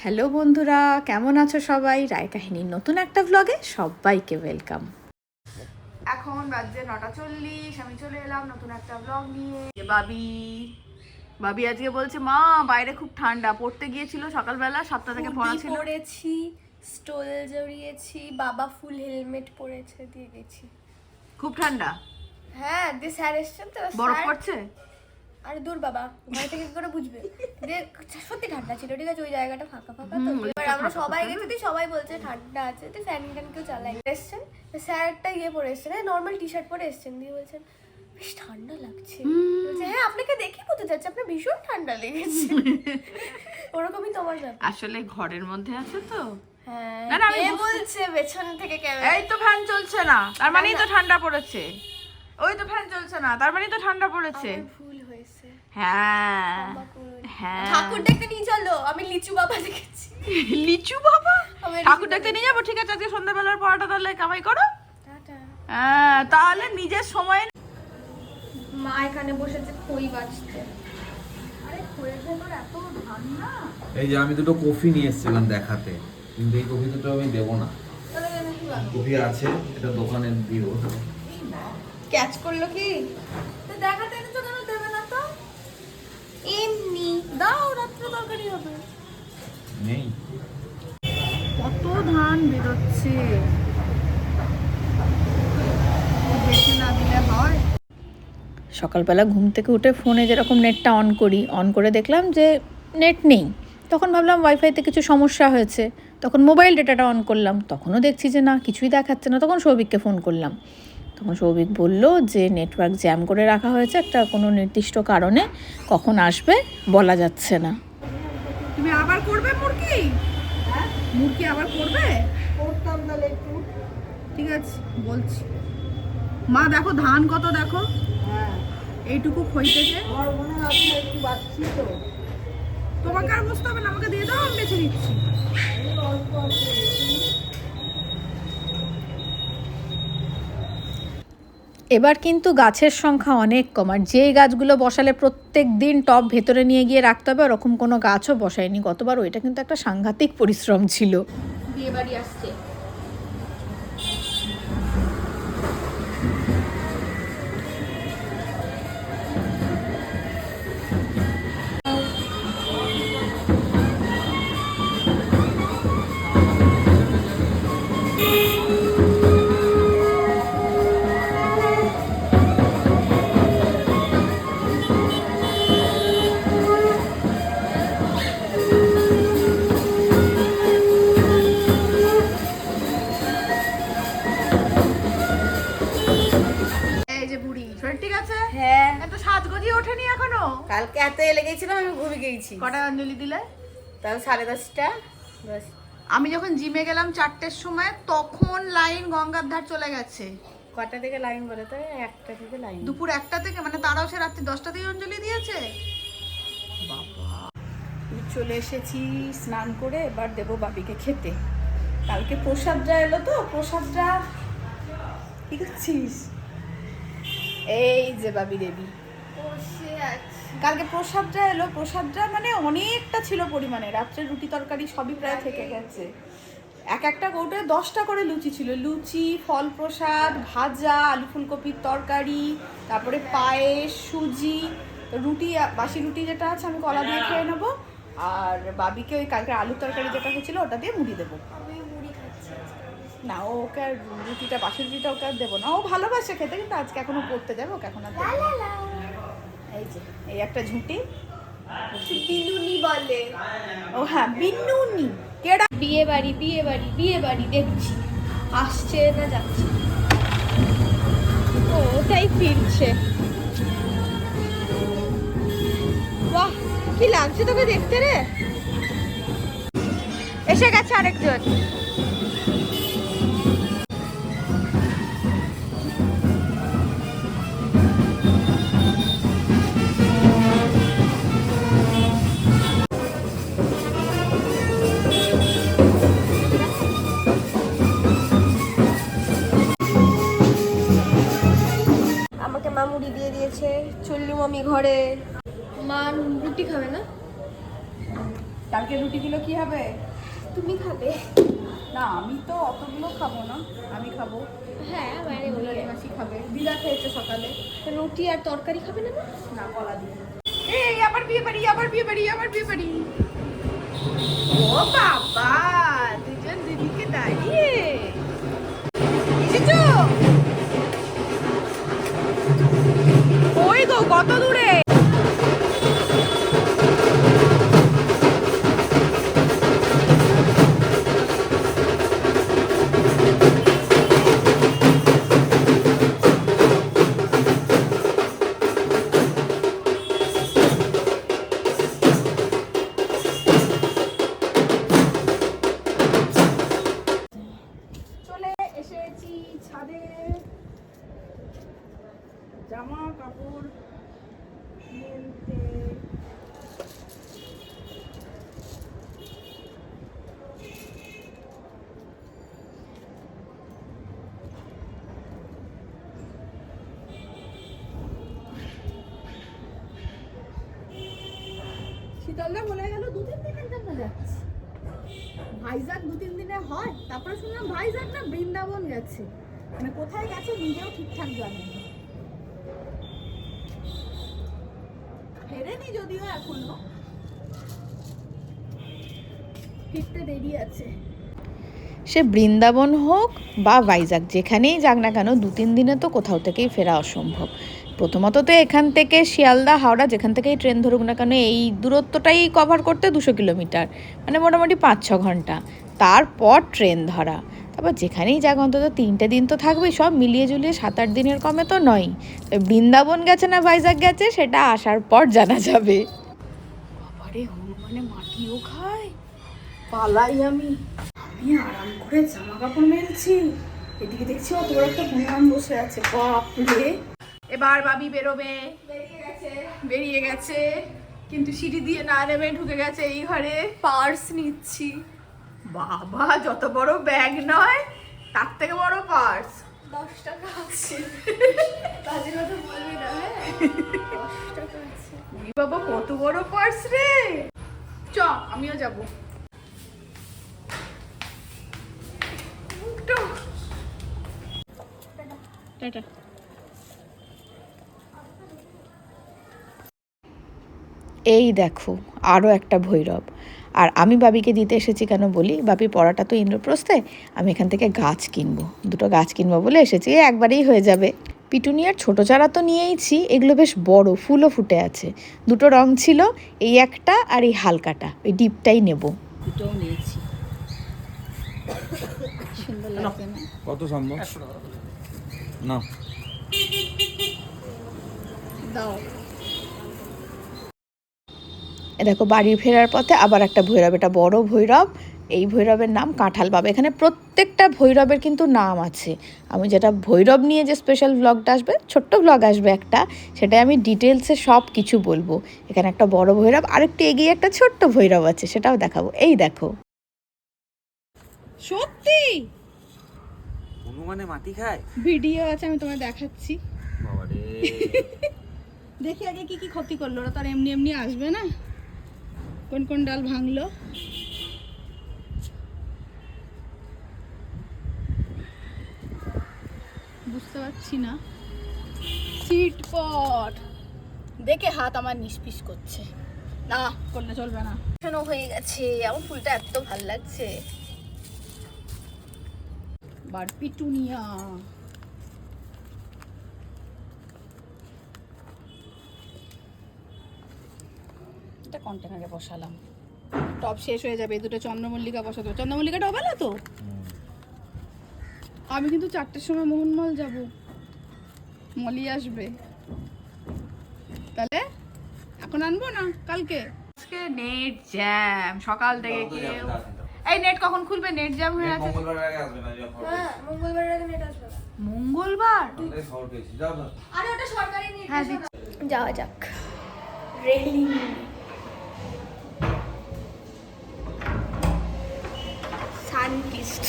Hello বন্ধুরা কেমন আছো সবাই? রায় কাহিনীর নতুন একটা ব্লগে সবাইকে ওয়েলকাম এখন বাজছে নটা চল্লিশ আমি চলে এলাম নতুন একটা ব্লগ নিয়ে। বাবি বাবি আজকে বলছে মা বাইরে খুব ঠান্ডা। পড়তে গিয়েছিল সকালবেলা সাতটা থেকে পড়া ছিল। পরেছি স্টোল জড়িয়েছি বাবা ফুল হেলমেট পরেছে দিয়ে গেছি। খুব ঠান্ডা? হ্যাঁ দিয়ে স্যার এসছেন তো বরফ পড়ছে? আরে দূর বাবা ঘরে থেকে কি করে বুঝবে? সত্যি ঠান্ডা ছিল ঠিক আছে ওই জায়গাটা ফাঁকা ফাঁকা তো। এবার আমরা সবাই গেছি তো সবাই বলছে ঠান্ডা আছে তো ফ্যান ট্যান কেউ চালাই এসছেন ইয়ে পরে এসছেন নর্মাল টি শার্ট পরে এসছেন দিয়ে বলছেন বেশ ঠান্ডা লাগছে। বলছে হ্যাঁ আপনাকে দেখি বোঝা যাচ্ছে আপনার ভীষণ ঠান্ডা লেগেছে। ওরকমই তোমার ব্যাপার। আসলে ঘরের মধ্যে আছে তো। হ্যাঁ আমি বলছে পেছন থেকে এই তো ফ্যান চলছে না তার মানেই তো ঠান্ডা পড়েছে। ওই তো ফ্যান চলছে না তার মানেই তো ঠান্ডা পড়েছে। হ্যাঁ। হ্যাঁ। ঠাকুর দেখতে নিয়ে চলো আমি লিচু বাবা দেখেছি। লিচু বাবা? ঠাকুর দেখতে নিয়ে যাব ঠিক আছে আজকে সন্ধ্যাবেলার পড়াটা তাহলে কামাই করো। হ্যাঁ তাহলে নিজের সময় মা এখানে বসেছে খই এই যে আমি দুটো কফি নিয়ে এসেছিলাম দেখাতে। কিন্তু এই কফি দুটো আমি দেবো না। কফি আছে এটা দোকানে দিব ক্যাচ করল কি? তো দেখাতে তো দাও রাত্রে তরকারি হবে। নেই। কত ধান বেরোচ্ছে। দেখে না দিলে হয়। সকালবেলা ঘুম থেকে উঠে ফোনে যেরকম নেটটা অন করি অন করে দেখলাম যে নেট নেই। তখন ভাবলাম ওয়াইফাইতে কিছু সমস্যা হয়েছে। তখন মোবাইল ডেটাটা অন করলাম। তখনও দেখছি যে না কিছুই দেখাচ্ছে না। তখন সৌভিককে ফোন করলাম। তখন সৌভিক বলল যে নেটওয়ার্ক জ্যাম করে রাখা হয়েছে একটা কোনো নির্দিষ্ট কারণে কখন আসবে বলা যাচ্ছে না। তুমি আবার করবে মুরগি মুরগি আবার করবে? করতাম তাহলে একটু। ঠিক আছে বলছি। মা দেখো ধান কত দেখো? হ্যাঁ। এইটুকু খই থেকে আমার আপনি একটু বাচ্চি তো। তোমাকে আর বুঝতে হবে না আমাকে দিয়ে দাও। এবার কিন্তু গাছের সংখ্যা অনেক কম, আর যেই গাছগুলো বসালে প্রত্যেক দিন টপ ভেতরে নিয়ে গিয়ে রাখতে হবে, ওরকম কোনো গাছও বসায়নি। গতবার ওইটা কিন্তু একটা সাংঘাতিক পরিশ্রম ছিল। বিয়ে বাড়ি আসছে। গেছিলাম আমি ঘুরে গেছি কটা অঞ্জলি দিলে? তাহলে সাড়ে দশটা। দশ আমি যখন জিমে গেলাম চারটের সময় তখন লাইন গঙ্গার ধার চলে গেছে। কটা থেকে লাইন বলে তো? একটা থেকে লাইন। দুপুর একটা থেকে মানে তারাও সে রাত্রি দশটা থেকে অঞ্জলি দিয়েছে? আমি চলে এসেছি স্নান করে এবার দেবো বাবিকে খেতে। কালকে প্রসাদটা এলো তো প্রসাদটা কি করছিস এই যে বাবি দেবী। বসে আছে। কালকে প্রসাদটা এলো প্রসাদটা মানে অনেকটা ছিল পরিমাণে। রাত্রে রুটি তরকারি সবই প্রায় থেকে গেছে। এক একটা কৌটোয় দশটা করে লুচি ছিল। লুচি ফল প্রসাদ ভাজা আলু ফুলকপির তরকারি তারপরে পায়েস সুজি রুটি বাসি রুটি যেটা আছে আমি কলা দিয়ে খেয়ে নেব। আর বাবিকে ওই কালকে আলুর তরকারি যেটা হয়েছিল ওটা দিয়ে মুড়ি দেবো। না ও ওকে আর রুটিটা বাসি রুটিটা ওকে আর দেবো না। ও ভালোবাসে খেতে কিন্তু আজকে এখনও পড়তে যাবে ওকে এখন আর। এই যে এই একটা ঝুঁটি। বিনুনি বলে। ও হ্যাঁ বিন্নুনি কেডা বিয়ে বাড়ি বিয়ে বাড়ি বিয়ে বাড়ি দেখছি। আসছে না যাচ্ছে। ও ওটাই ফিরছে। বাহ কি লাগছে তোকে দেখতে রে? এসে গেছে আরেকজন। আমি ঘরে। মা রুটি খাবে না? কালকে রুটি রুটিগুলো কি হবে? তুমি খাবে। না আমি তো অতগুলো খাব না আমি খাব। হ্যাঁ বাইরে বলে মাসি খাবে। দিদা খেয়েছে সকালে। রুটি আর তরকারি খাবে না না কলা দিয়ে। এই আবার বিয়ে বাড়ি আবার বিয়ে বাড়ি আবার বিয়ে বাড়ি। ও বাবা দুজন দিদিকে দাঁড়িয়ে। এসেছ? গো কত দূরে? বলে গেল, দু তিন দিনের জন্য দু তিন দিনে হয়, তারপরে শুনলাম না বৃন্দাবন গেছে। মানে কোথায় গেছে নিজেও ঠিকঠাক জানে ফেরেনি যদিও এখনও। ফিরতে দেরি আছে। সে বৃন্দাবন হোক বা ভাইজাগ যেখানেই যাক না কেন, দু তিন দিনে তো কোথাও থেকেই ফেরা অসম্ভব। প্রথমত তো এখান থেকে শিয়ালদা, হাওড়া, যেখান থেকেই ট্রেন ধরুক না কেন, এই দূরত্বটাই কভার করতে দুশো কিলোমিটার মানে মোটামুটি পাঁচ ছ ঘণ্টা। তারপর ট্রেন ধরা। তারপর যেখানেই যাক, অন্তত তিনটে দিন তো থাকবেই, সব মিলিয়ে জুলিয়ে সাত আট দিনের কমে তো নয়। বৃন্দাবন গেছে না ভাইজাগ গেছে, সেটা আসার পর জানা যাবে। বাবারে হনুমানে মাটিও খায়? পালাই আমি। আমি আরাম করে জামা কাপড় মেলছি। এদিকে দেখছি অত বড় একটা বসে আছে। বাপরে! এবার বাবি বেরোবে। বেরিয়ে গেছে। কিন্তু সিঁড়ি দিয়ে না নেমে ঢুকে গেছে এই ঘরে। পার্স নিচ্ছি। বাবা যত বড় ব্যাগ নয় তার থেকে বড় পার্স। দশ টাকা আছে। কাজের কথা বলবি না হ্যাঁ? বাবা কত বড় পার্স রে! চ আমিও যাব। টাটা। এই দেখো আরও একটা ভৈরব। আর আমি বাবিকে দিতে এসেছি কেন বলি? বাবি পড়াটা তো ইন্দ্রপ্রস্থে আমি এখান থেকে গাছ কিনবো। দুটো গাছ কিনবো বলে এসেছি একবারেই হয়ে যাবে। পিটুনিয়ার ছোটো চারা তো নিয়েইছি এগুলো বেশ বড় ফুলও ফুটে আছে। দুটো রং ছিল এই একটা আর এই হালকাটা ওই ডিপটাই নেব। দুটোও নিয়েছি। সুন্দর লাগছে না? কত সম্ভব? না দাও। দেখো বাড়ি ফেরার পথে আবার একটা ভৈরব এটা বড় ভৈরব। এই ভৈরবের নাম কাঁঠাল বাবা। এখানে প্রত্যেকটা ভৈরবের কিন্তু নাম আছে। আমি যেটা ভৈরব নিয়ে যে স্পেশাল ব্লগটা আসবে ছোট্ট ব্লগ আসবে একটা সেটাই আমি ডিটেলসে সব কিছু বলব। এখানে একটা বড় ভৈরব আরেকটু এগিয়ে একটা ছোট্ট ভৈরব আছে সেটাও দেখাবো। এই দেখো। সত্যি? হনুমানে মাটি খায়? ভিডিও আছে আমি তোমায় দেখাচ্ছি। দেখি আগে কি কি ক্ষতি করল ওরা তো আর এমনি এমনি আসবে না। কোন কোন ডাল ভাঙলো? বুঝতে পারছি না। চিটপট দেখে হাত আমার নিষ্পিস করছে। না করলে চলবে না। শোনো হয়ে গেছে। আমার ফুলটা এত ভালো লাগছে। বার এটা কন্টেনারে বসালাম। টপ শেষ হয়ে যাবে এই দুটো চন্দ্রমল্লিকা বসাতে হবে। চন্দ্রমল্লিকা টপ এলো তো? আমি কিন্তু চারটের সময় মোহনমল যাব। মলি আসবে। তাহলে এখন আনব না? কালকে? আজকে নেট জ্যাম। সকাল থেকে কেউ এই নেট কখন খুলবে? নেট জ্যাম হয়ে আছে। মঙ্গলবার আগে আসবে না যখন হ্যাঁ মঙ্গলবারের আগে নেট আসবে মঙ্গলবার? আরে ওটা সরকারি নেট হ্যাঁ যাওয়া যাক। রেলিং। সানকিস্ট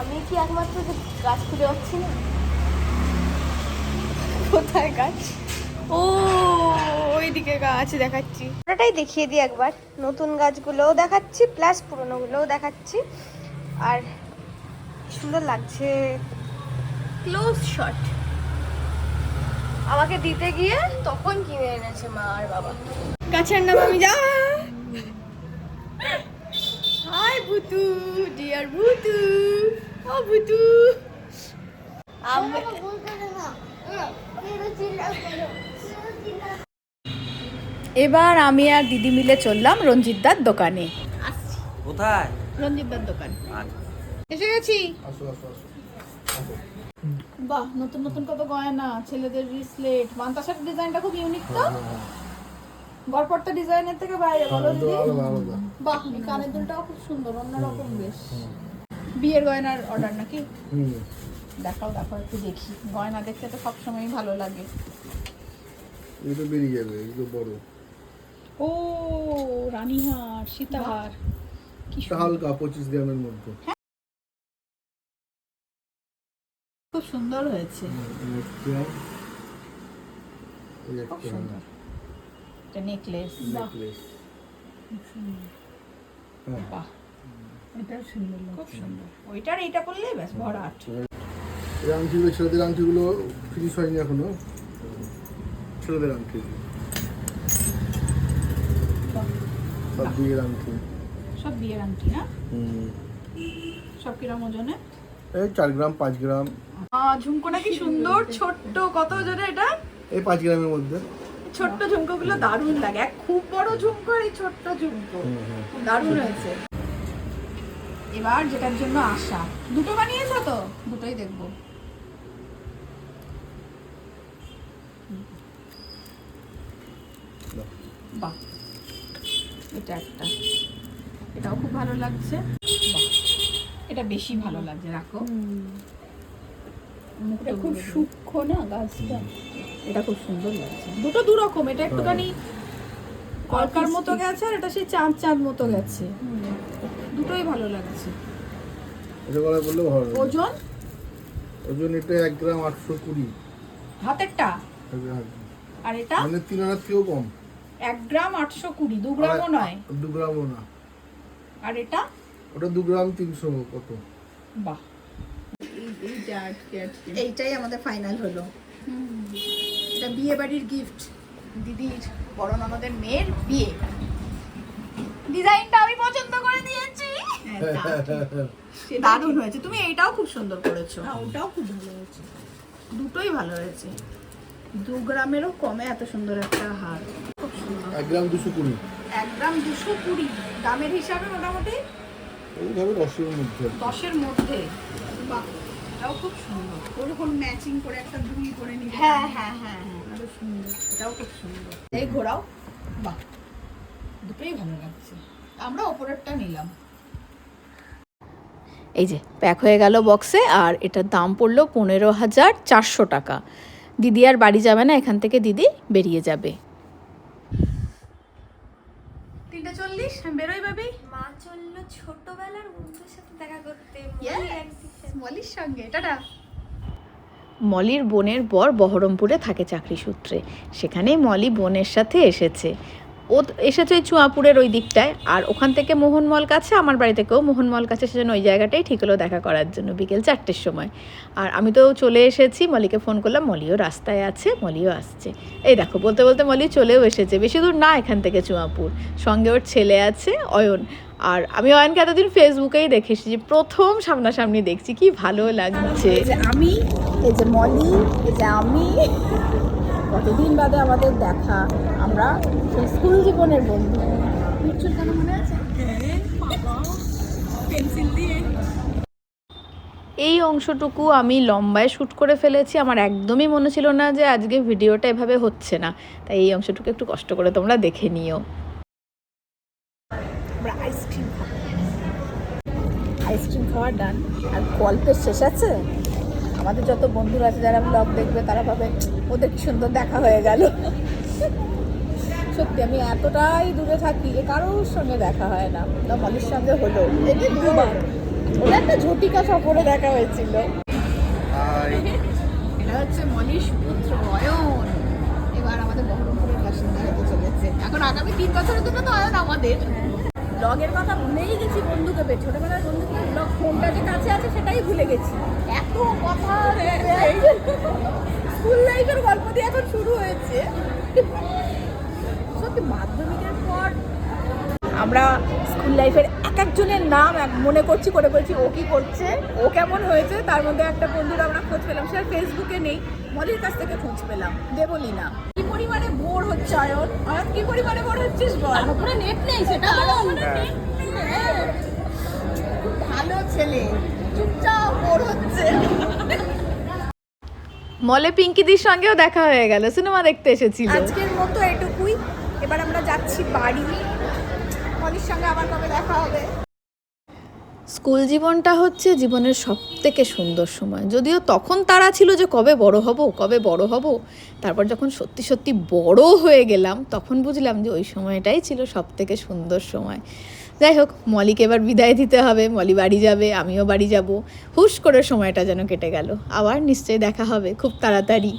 আমি কি একমাত্র যে গাছ খুঁজে পাচ্ছি না? কোথায় গাছ? ও ওইদিকে গাছ দেখাচ্ছি। পুরোটাই দেখিয়ে দিই একবার। নতুন গাছগুলোও দেখাচ্ছি প্লাস পুরোনোগুলোও দেখাচ্ছি। আর সুন্দর লাগছে। ক্লোজ শট আমাকে দিতে গিয়ে তখন কিনে এনেছে মা আর বাবা। গাছের নাম আমি যা হাই ভুতু ডিয়ার ভুতু ও ভুতু আম- এবার আমি আর দিদি মিলে চললাম রঞ্জিতদার দোকানে। আসছি। কোথায়? রঞ্জিতদার দোকান। আচ্ছা। এসে গেছি। বাহ নতুন নতুন কত গয়না ছেলেদের রিসলেট মান্তাসার ডিজাইনটা খুব ইউনিক তো? গড়পড়তা ডিজাইনের থেকে বাইরে বলো দিদি। বাহ কানের দুলটাও খুব সুন্দর অন্যরকম বেশ। বিয়ের গয়নার অর্ডার নাকি? দেখাও দেখাও একটু দেখি। গয়না দেখতে তো সবসময়ই ভালো লাগে। এটা বেরিয়ে যাবে এগুলো বড়। ও রানীহার সীতাহার। কি হালকা পঁচিশ গ্রামের মধ্যে। খুব সুন্দর হয়েছে। খুব সুন্দর। এটা নেকলেস বাহ। এটা সুন্দর খুব সুন্দর। ওইটার এইটা করলে ব্যাস ভরাট। এই আংটিগুলো ছেলেদের আংটিগুলো ফিনিশ হয়নি এখনও। ছেলেদের আংটি। সব বিয়ের আংটি। সব বিয়ের আংটি না? হুম। সব কিরম ওজনে এই চার গ্রাম পাঁচ গ্রাম। ঝুমকোটা কি সুন্দর ছোট্ট কত ওজনে এটা? এই পাঁচ গ্রামের মধ্যে। ছোট্ট ঝুমকোগুলো দারুণ লাগে। এক খুব বড় ঝুমকো আর এই ছোট্ট ঝুমকো। দারুণ হয়েছে। এবার যেটার জন্য আশা। দুটো বানিয়েছো তো? দুটোই দেখব। বাহ। এটা একটা। এটাও খুব ভালো লাগছে। বাহ। এটা বেশি ভালো লাগছে রাখো। মুখটা খুব সূক্ষ্ম না গাছটা? এটা খুব সুন্দর লাগছে। দুটো দু রকম এটা একটুখানি কলকার মতো গেছে আর এটা সেই চাঁদ চাঁদ মতো গেছে। দুটোই ভালো লাগছে। এটা বলা বললে ভালো ওজন? ওজন এটা এক গ্রাম আটশো কুড়ি। হাতেরটা? আর এটা? মানে তিন আনার থেকেও কম। এক গ্রাম আটশো কুড়ি দু গ্রামও নয়। দু গ্রামও না। আর এটা? ওটা দু গ্রাম তিনশো কত? বাহ। এইটাই আমাদের ফাইনাল হলো। এটা বিয়ে বাড়ির গিফট দিদির বড় ননদের মেয়ের বিয়ে। ডিজাইনটা আমি পছন্দ করে দিয়েছি। দারুণ হয়েছে। তুমি এইটাও খুব সুন্দর করেছ। হ্যাঁ ওটাও খুব ভালো হয়েছে। দুটোই ভালো হয়েছে। দু গ্রামেরও কমে এত সুন্দর একটা হার। খুব সুন্দর। এক গ্রাম দুশো কুড়ি। এক গ্রাম দুশো কুড়ি। দামের হিসাবে মোটামুটি দশের মধ্যে। দশের মধ্যে। বাহ। এটাও খুব সুন্দর। ওরকম ম্যাচিং করে একটা দুই করে নিতে হ্যাঁ হ্যাঁ হ্যাঁ আরও সুন্দর এটাও খুব সুন্দর। এই ঘোরাও বাহ দুটোই ভালো লাগছে। আমরা ওপরেরটা নিলাম। এই যে প্যাক হয়ে গেল বক্সে আর এটার দাম পড়ল পনেরো হাজার চারশো টাকা। দিদি আর বাড়ি যাবে না এখান থেকে দিদি বেরিয়ে যাবে তিনটে চল্লিশ বেরোই ভাবি। মা চলল ছোটবেলার বন্ধুর সাথে দেখা করতে। মলির সঙ্গে। টাটা। মলির বোনের বর বহরমপুরে থাকে চাকরি সূত্রে। সেখানেই মলি বোনের সাথে এসেছে। ও এসেছে চুয়াপুরের ওই দিকটায়, আর ওখান থেকে মোহনমল কাছে, আমার বাড়ি থেকেও মোহনমল কাছে সেজন্য ওই জায়গাটাই ঠিক হলো দেখা করার জন্য বিকেল চারটের সময়। আর আমি তো চলে এসেছি, মলিকে ফোন করলাম, মলিও রাস্তায় আছে, মলিও আসছে। এই দেখো, বলতে বলতে মলি চলেও এসেছে, বেশি দূর না এখান থেকে চুয়াপুর। সঙ্গে ওর ছেলে আছে, অয়ন। আর আমি অয়নকে এতদিন ফেসবুকেই দেখে এসেছি প্রথম সামনাসামনি দেখছি, কি ভালো লাগছে। আমি, এই যে মলি, এই যে আমি। কতদিন বাদে আমাদের দেখা আমরা সেই স্কুল জীবনের বন্ধু। মনে এই অংশটুকু আমি লম্বায় শ্যুট করে ফেলেছি আমার একদমই মনে ছিল না যে আজকে ভিডিওটা এভাবে হচ্ছে না। তাই এই অংশটুকু একটু কষ্ট করে তোমরা দেখে নিও। আইসক্রিম খাওয়া ডান আর গল্পের শেষ আছে? আমাদের যত বন্ধুরা আছে যারা ব্লগ দেখবে তারা ভাবে ওদের কি সুন্দর দেখা হয়ে গেল? সত্যি আমি এতটাই দূরে থাকি যে কারোর সঙ্গে দেখা হয় না। না মলির সঙ্গে হলো এমনি দুবার। ওটা একটা ঝটিকা সফরে দেখা হয়েছিল। এটা হচ্ছে মলির পুত্র অয়ন এবার আমাদের বহরমপুরের বাসিন্দা এখন আগামী তিন বছরের জন্য তো আমাদের। ব্লগের কথা ভুলেই গেছি বন্ধুকে পেয়ে। ছোটবেলার বন্ধুকে ফোনটা যে কাছে আছে সেটাই ভুলে গেছি। এত কথা স্কুল লাইফের গল্প দিয়ে এখন শুরু হয়েছে। সত্যি মাধ্যমিকের পর আমরা স্কুল লাইফের এক একজনের নাম এক- মনে করছি করে বলছি ও কি করছে? ও কেমন হয়েছে? তার মধ্যে একটা বন্ধুর আমরা খোঁজ পেলাম সে ফেসবুকে নেই। মলির কাছ থেকে খোঁজ পেলাম দেবলিনা। কি পরিমাণে বোর হচ্ছে আয়ন? আয়ন কি পরিমাণে বোর হচ্ছিস বল? পুরো নেট নেই সেটা ভালো ছেলে চুপচাপ বোর হচ্ছে। মলে পিঙ্কিদির সঙ্গেও দেখা হয়ে গেল সিনেমা দেখতে এসেছিল। আজকের মতো এটুকুই। এবার আমরা যাচ্ছি বাড়ি। মলির সঙ্গে আবার কবে দেখা হবে? স্কুল জীবনটা হচ্ছে জীবনের সব থেকে সুন্দর সময়। যদিও তখন তারা ছিল যে কবে বড় হব কবে বড় হব তারপর যখন সত্যি সত্যি বড় হয়ে গেলাম তখন বুঝলাম যে ওই সময়টাই ছিল সব থেকে সুন্দর সময়। যাই হোক, মলিকে এবার বিদায় দিতে হবে, মলি বাড়ি যাবে, আমিও বাড়ি যাব। হুশ করে সময়টা যেন কেটে গেল। আবার নিশ্চয়ই দেখা হবে, খুব তাড়াতাড়ি।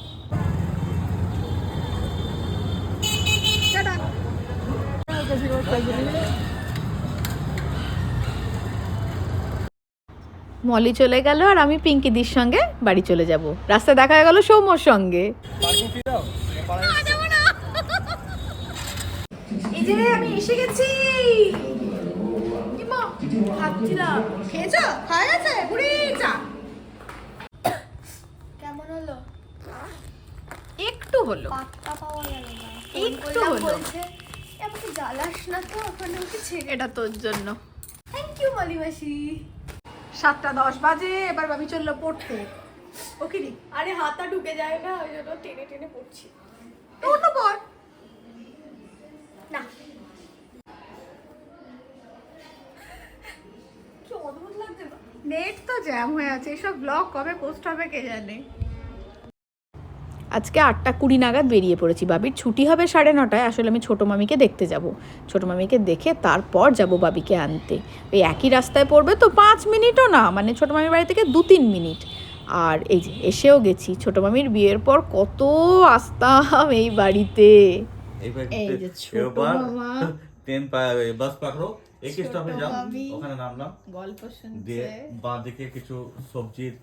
মলি চলে গেল আর আমি পিঙ্কিদির সঙ্গে বাড়ি চলে যাব। রাস্তা দেখা গেল সৌম্যর সঙ্গে। এই যে আমি এসে গেছি। খাচ্ছিলাম খেয়েছো? খাওয়া গেছে বুড়ি চা কেমন হলো? একটু হলো। পাত্তা পাওয়া গেল না। একটু হলো। বলছে "এ, আমাকে জ্বালাস না তো এখন আমাকে ছেড়ে এটা তোর জন্য। থ্যাংক ইউ মালিবাসি সাতটা দশ বাজে এবার ভাবি চলল পড়তে। ও কি রে? আরে হাতটা ঢুকে যায় না ওই জন্য টেনে টেনে পড়ছি। অন্য পর। না কি অদ্ভুত লাগছে না? নেট তো জ্যাম হয়ে আছে এসব ব্লগ কবে পোস্ট হবে কে জানে? আজকে আটটা কুড়ি নাগাদ বেরিয়ে পড়েছি বাবির ছুটি হবে সাড়ে নটায় আসলে আমি ছোটো মামিকে দেখতে যাব। ছোটো মামিকে দেখে তারপর যাব বাবিকে আনতে। ওই একই রাস্তায় পড়বে তো পাঁচ মিনিটও না মানে ছোটো মামির বাড়ি থেকে দু তিন মিনিট। আর এই যে এসেও গেছি ছোটো মামির বিয়ের পর কত আসতাম এই বাড়িতে। এই যে ছোট মামা। এক স্টপে যাও ওখানে নামলাম। গল্প বাঁ দিকে কিছু সবজির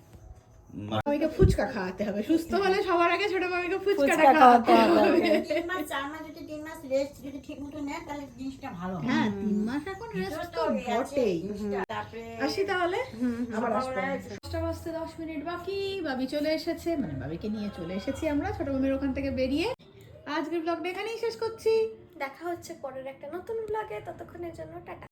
মামিকে ফুচকা খাওয়াতে হবে। সুস্থ হলে সবার আগে ছোট মামিকে ফুচকাটা খাওয়াতে খাওয়াতে হবে। তিন মাস চার মাস যদি তিন মাস রেস্ট যদি ঠিক মতো নেয় তাহলে জিনিসটা ভালো হ্যাঁ তিন মাস এখন রেস্ট তো বটেই। আসি তাহলে? আবার আসব। দশটা বাজতে দশ মিনিট বাকি। বাবি চলে এসেছে। মানে বাবিকে নিয়ে চলে এসেছি আমরা ছোট মামির ওখান থেকে বেরিয়ে। আজকের ব্লগটা এখানেই শেষ করছি। দেখা হচ্ছে পরের একটা নতুন ব্লগে ততক্ষণের জন্য টাটা।